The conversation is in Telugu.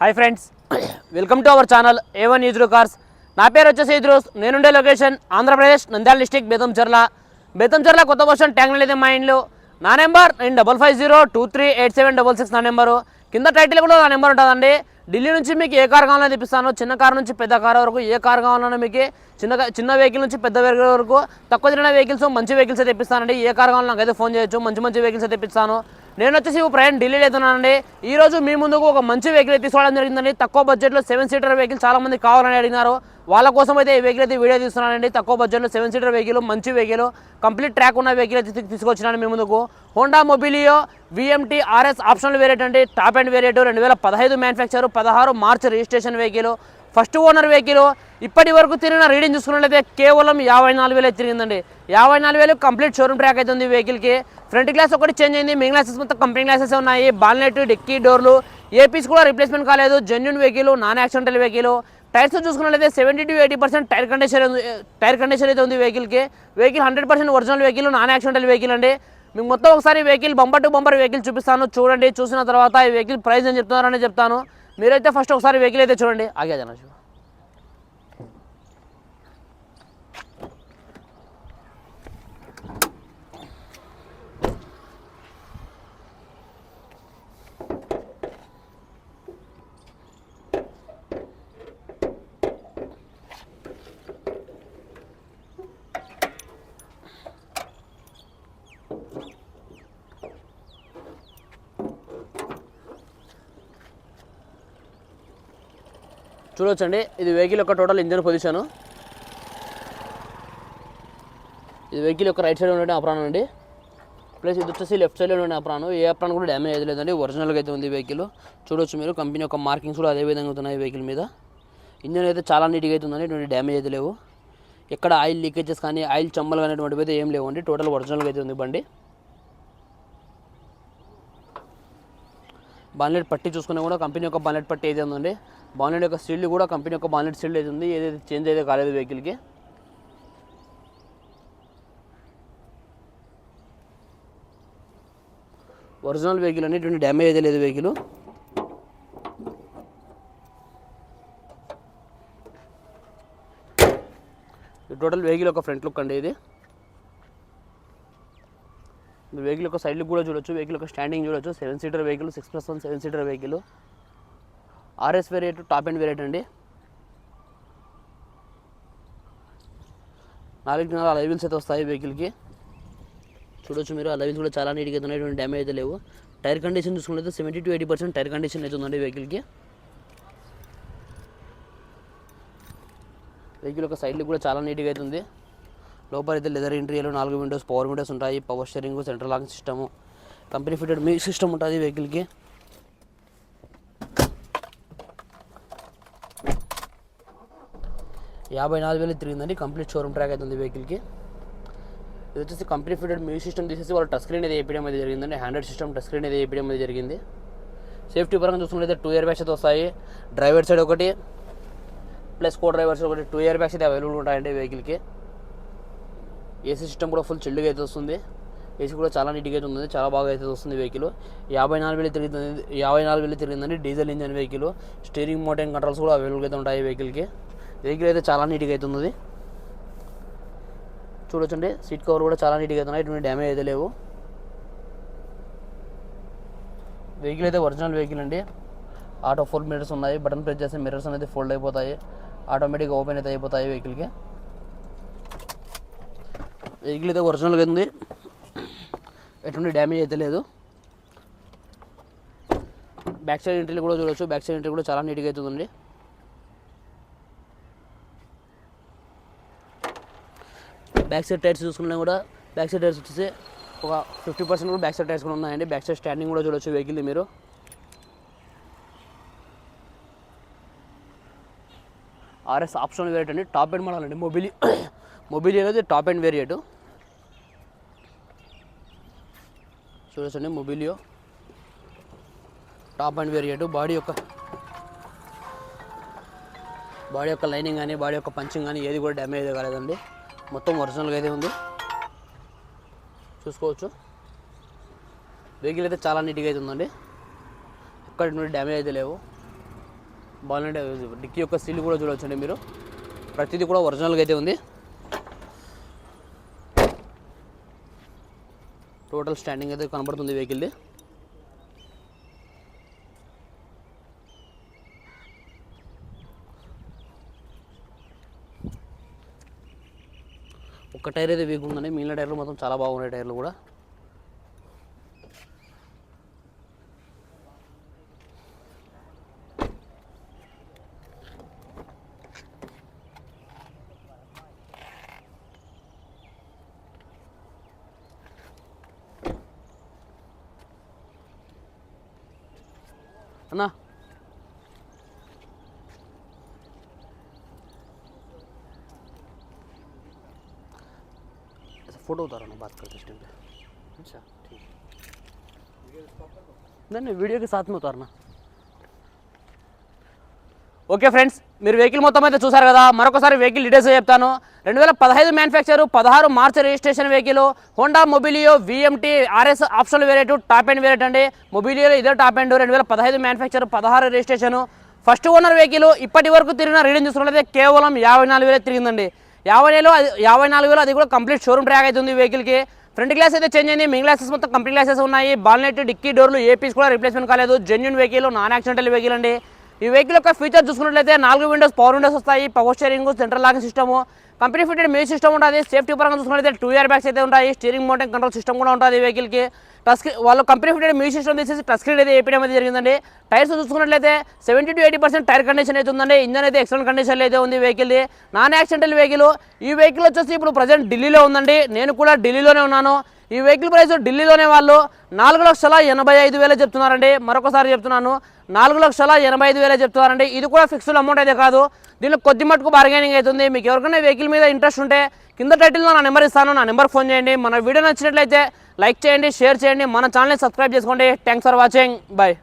Hi friends welcome to our channel A one used cars నా పేరు వచ్చేసి ఇద్రోస్. నేనుండే లొకేషన్ ఆంధ్రప్రదేశ్ నంద్యాల డిస్టిక్ బేతంచెర్ల బేతంచెర్ల కొత్త బస్టాండ్ ట్యాంక్ అయితే మా ఇంట్లో నా number nine double five zero two three eight seven double six నా నెంబరు కింద టైటిల్ కూడా నా నెంబర్ ఉంటుందండి. ఢిల్లీ నుంచి మీకు ఏ కార్ కావాలని తెప్పిస్తాను. చిన్న కార్ నుంచి పెద్ద కార్ వరకు ఏ కార్ కావాలన్నా మీకు చిన్న చిన్న వెహికల్ నుంచి పెద్ద వెహికల్ వరకు తక్కువ తిరిగిన వెహికల్స్ మంచి వెహికల్స్ తెప్పిస్తానండి. ఏ కార్ కావాలన్నా నాకైతే ఫోన్ చేయొచ్చు. మంచి మంచి వెహికల్స్ తెప్పిస్తాను. నేను వచ్చేసి ఇప్పుడు ప్రయాణం ఢిల్లీలో అవుతున్నానండి ఈ రోజు మీ ముందుకు ఒక మంచి వెహికల్ తీసుకోవడం జరిగిందండి. తక్కువ బడ్జెట్లో సెవెన్ సీటర్ వెహికల్ చాలా మంది కావాలని అడిగినారు. వాళ్ళ కోసం అయితే ఈ వెహికల్ అయితే వీడియో తీస్తున్నానండి. తక్కువ బడ్జెట్లో సెవెన్ సీటర్ వెహికల్ మంచి వెహికల్ కంప్లీట్ ట్రాక్ ఉన్న వెహికల్ అయితే తీసుకొచ్చినాను మీ ముందుకు. Honda Mobilio VMT RS optional variant అండి టాప్ అండ్ వేరియట్ రెండు వేల పదహైదు మ్యానుఫ్యాక్చర్ పదహారు March registration vehicle first owner vehicle ఇప్పటి వరకు తిరిగిన రీడింగ్ చూసుకున్నట్లయితే కేవలం యాభై నాలుగు వేలు తిరిగిందండి. యాభై నాలుగు వేలు కంప్లీట్ షోరూమ్ ట్రాక్ అయితే ఉంది వెహికల్కి ఫ్రంట్ గ్లాస్ ఒకటి చేంజ్ అయింది మిగిలిన గ్లాసెస్ మొత్తం కంపెనీ గ్లాసెస్ ఉన్నాయి. బాల్నెట్ డిక్కీ డోర్లు ఏపీస్ కూడా రిప్లేస్మెంట్ కాలేదు. Genuine vehicle non accidental vehicle tyres చూసుకున్నట్లయితే seventy to eighty percent tyre condition ఉంది- టైర్ కండిషన్ అయితే ఉంది వెహికల్కి vehicle hundred percent original vehicle non accidental vehicle అండి. మీకు మొత్తం ఒకసారి vehicle bumper to bumper vehicle చూపిస్తాను. చూడండి చూసిన తర్వాత ఈ వెహికల్ ప్రైస్ అని చెప్తున్నారని చెప్తాను. మీరైతే ఫస్ట్ ఒకసారి వెహికల్ అయితే చూడండి. ఆగే జనా చూడొచ్చండి. ఇది వెహికల్ యొక్క టోటల్ ఇంజన్ పొజిషన్. ఇది వెహికల్ యొక్క రైట్ సైడ్ ఉండే అప్రాన్ అండి. ప్లస్ ఇది వచ్చేసి లెఫ్ట్ సైడ్లో ఉండే అప్రాణం ఏ అప్రాన్ కూడా డ్యామేజ్ అయితే లేదండి. ఒరిజినల్గా అయితే ఉంది వెహికల్. చూడొచ్చు మీరు. కంపెనీ యొక్క మార్కింగ్స్ కూడా అదే విధంగా అవుతున్నాయి వెహికల్ మీద. ఇంజన్ అయితే చాలా నీట్గా అయితే ఉందండి. ఎటువంటి డ్యామేజ్ అయితే లేవు. ఎక్కడ ఆయిల్ లీకేజెస్ కానీ ఆయిల్ చమ్మలు కానీ అటువంటివి అయితే ఏం లేవండి. టోటల్ ఒరిజినల్గా అయితే ఉంది బండి. బాన్లెట్ పట్టి చూసుకున్నా కూడా కంపెనీ యొక్క బాన్లెట్ పట్టి ఏదైతే ఉందండి? బాన్లెట్ యొక్క సీల్డ్ కూడా కంపెనీ యొక్క బాన్లెట్ సీల్డ్ అయితే ఉంది? ఏదైతే చేంజ్ అయితే కాలేదు వెహికల్కి. ఒరిజినల్ వెహికల్ అని ఇటువంటి డ్యామేజ్ అయితే లేదు వెహికల్. టోటల్ వెహికల్ యొక్క ఫ్రంట్ లుక్ అండి ఇది. వెహికల్ యొక్క సైడ్లు కూడా చూడొచ్చు వెహికల్ యొక్క స్టాండింగ్ చూడొచ్చు. Seven seater vehicle six plus one seven seater vehicle. RS variant top end variant అండి. నాలుగు నాలుగు అలైవిల్స్ అయితే వస్తాయి వెహికల్కి. చూడొచ్చు మీరు అలైవిల్స్ కూడా చాలా నీట్గా అయితే ఉన్నాయి. డ్యామేజ్ అయితే లేవు. టైర్ కండిషన్ చూసుకున్నట్లయితే seventy to eighty percent tyre condition అయితే ఉందండి వెహికల్కి. వెహికల్ యొక్క సైడ్లు కూడా చాలా నీట్గా అయితే ఉంది. లోపల అయితే లెదర్ ఇంటీరియర్ నాలుగు విండోస్ పవర్ విండోస్ ఉంటాయి power steering central locking system company fitted music system ఉంటుంది వెహికల్కి యాభై నాలుగు వేలు తిరిగిందండి. కంప్లీట్ షోరూమ్ ట్రాక్ అవుతుంది వెహికల్కి ఇది వచ్చేసి కంపెనీ ఫిటెడ్ మ్యూజిక్ సిస్టమ్ తీసేసి వాళ్ళు టచ్ స్క్రీన్ అయితే వేయడం అయితే జరిగిందండి. హ్యాండ్రెడ్ సిస్టమ్ టచ్ స్క్రీన్ అయితే వేయడం అయితే జరిగింది. సేఫ్టీ పరంగా చూసుకున్నట్లయితే టూ ఇయర్ బ్యాగ్స్ అయితే వస్తాయి. డ్రైవర్ సైడ్ ఒకటి ప్లస్ కో డ్రైవర్స్ ఒకటి టూ ఇయర్ బ్యాగ్స్ అయితే అవైలబుల్ ఉంటాయండి వెహికల్కి ఏసీ సిస్టమ్ కూడా ఫుల్ చిల్లుగా అయితే వస్తుంది. ఏసీ కూడా చాలా నీట్గా అయితే ఉంది. చాలా బాగా అయితే వస్తుంది వెహికల్ యాభై నాలుగు వేలు తిరిగింది యాభై నాలుగు వేలు తిరిగిందండి diesel engine vehicle steering motor controls కూడా అవైలబుల్ అయితే ఉంటాయి వెహికల్కి వెహికల్ అయితే చాలా నీట్గా అయితే ఉంది చూడొచ్చండి. సీట్ కవర్ కూడా చాలా నీట్గా అయితే ఉన్నాయి. ఎటువంటి డ్యామేజ్ అయితే లేవు. వెహికల్ అయితే ఒరిజినల్ వెహికల్ అండి. ఆటో ఫోర్ మిరర్స్ ఉన్నాయి. బటన్ ప్రెస్ చేస్తే మిరర్స్ అనేది ఫోల్డ్ అయిపోతాయి. ఆటోమేటిక్గా ఓపెన్ అయితే అయిపోతాయి వెహికల్కి వెహికల్ అయితే ఒరిజినల్గా ఉంది. ఎటువంటి డ్యామేజ్ అయితే లేదు. బ్యాక్ సైడ్ ఎంట్రీలు కూడా చూడొచ్చు. బ్యాక్ సైడ్ ఎంట్రీ కూడా చాలా నీట్గా అవుతుందండి బ్యాక్ సైడ్ టైర్స్ చూసుకున్నా కూడా బ్యాక్ సైడ్ టైర్స్ వచ్చేసి ఒక ఫిఫ్టీ పర్సెంట్ కూడా బ్యాక్ సైడ్ టైర్స్ కూడా ఉన్నాయండి. బ్యాక్ సైడ్ స్టాండింగ్ కూడా చూడొచ్చు వెహికల్ మీరు. ఆర్ఎస్ ఆప్షన్ వేరియట్ అండి. టాప్ ఎండ్ మోడల్ అండి. మొబిలి మొబిలి అనేది టాప్ ఎండ్ వేరియట్ చూడండి Mobilio. Top end variant body యొక్క బాడీ యొక్క లైనింగ్ కానీ బాడీ యొక్క పంచింగ్ కానీ ఏది కూడా డ్యామేజ్ కాలేదండి. మొత్తం ఒరిజినల్గా అయితే ఉంది. చూసుకోవచ్చు. వెహికల్ అయితే చాలా నీట్గా అయితే ఉందండి. ఎక్కడ నుండి డ్యామేజ్ అయితే లేవు. బాగుంటే డిక్కీ యొక్క సీల్ కూడా చూడవచ్చండి మీరు. ప్రతిదీ కూడా ఒరిజినల్గా అయితే ఉంది. టోటల్ స్టాండింగ్ అయితే కనబడుతుంది వెహికల్ది ఒక్క టైర్ అయితే వీక్ ఉందండి. మిగిలిన టైర్లు మొత్తం చాలా బాగున్నాయి టైర్లు కూడా. है ना? फ़ोटो उतारना बात करते इस टाइम पे। अच्छा ठीक नहीं नहीं वीडियो के साथ में उतारना। ఓకే ఫ్రెండ్స్ మీరు వెహికల్ మొత్తం అయితే చూసారు కదా మరొకసారి వెహికల్ డీటెయిల్స్ చెప్తాను. రెండు వేల పదహైదు మ్యానుఫ్యాక్చర్ పదహారు March registration vehicle Honda Mobilio VMT RS optional variant top end variant అండి. మొబిలియో ఇదే టాప్ అండ్ రెండు వేల పదహైదు మ్యానుఫ్యాక్చర్ పదహారు రిజిస్ట్రేషన్ ఫస్ట్ ఓనర్ వెహికల్ ఇప్పటి వరకు తిరిగిన రీడింగ్ చూసుకున్నట్లయితే కేవలం యాభై నాలుగు వేలు తిరిగిందండి. యాభై వేలు అది యాభై నాలుగు వేలు అది కూడా కంప్లీట్ షోరూమ్ ట్రాక్ అవుతుంది వెహికల్కి ఫ్రంట్ గ్లాస్ అయితే చేంజ్ అయింది మింగ్ గ్లాసెస్ మొత్తం కంప్లీట్ గ్లాసెస్ ఉన్నాయి. బాల్నెట్ డిక్కీ డోర్లు ఏపీస్ కూడా రిప్లేస్మెంట్ కాలేదు. Genuine vehicle non accidental vehicle అండి. ఈ వెహికల్ యొక్క ఫీచర్ చూసుకున్నట్లయితే నాలుగు విండోస్ పవర్ విండోస్ వస్తాయి. Power steering central locking system company fitted music system ఉంటుంది సేఫ్టీ పరంగా చూసుకున్నట్లయితే టూ ఇయర్ బ్యాగ్స్ అయితే ఉంటాయి స్టీరింగ్ మౌంటైన్ కంట్రోల్ సిస్టమ్ కూడా ఉంటుంది వెహికల్కి టస్క్ వాళ్ళు కంపెనీ ఫిటెడ్ మ్యూజిక్ సిస్టమ్ తీసేసి టచ్ అయితే వేయడం అయితే జరిగిందండి. టైర్స్ చూసుకున్నట్లయితే seventy to eighty percent tyre condition అయితే ఉందండి. ఇంజన్ అయితే ఎక్సలెంట్ కండిషన్లో అయితే ఉంది వెహికల్ది నాన్ యాక్సిడెంటల్ వెహికల్ ఈ వెహికల్ వచ్చేసి ఇప్పుడు ప్రజెంట్ ఢిల్లీలో ఉందండి. నేను కూడా ఢిల్లీలోనే ఉన్నాను. ఈ వెహికల్ ప్రైస్ ఢిల్లీలోనే వాళ్ళు నాలుగు లక్షల ఎనభై ఐదు వేలే చెప్తున్నారండి. మరొకసారి చెప్తున్నాను. నాలుగు లక్షల ఎనభై ఐదు వేలే చెప్తున్నారండి. ఇది కూడా ఫిక్స్డ్ అమౌంట్ అయితే కాదు. దీనిలో కొద్ది మటుకు బార్గెనింగ్ అవుతుంది. మీకు ఎవరికైనా వెహికల్ మీద ఇంట్రెస్ట్ ఉంటే కింద టైటిల్లో నా నెంబర్ ఇస్తాను. నా నెంబర్ ఫోన్ చేయండి. మన వీడియో నచ్చినట్లయితే లైక్ చేయండి షేర్ చేయండి. మన ఛానల్ని సబ్స్క్రైబ్ చేసుకోండి. Thanks for watching bye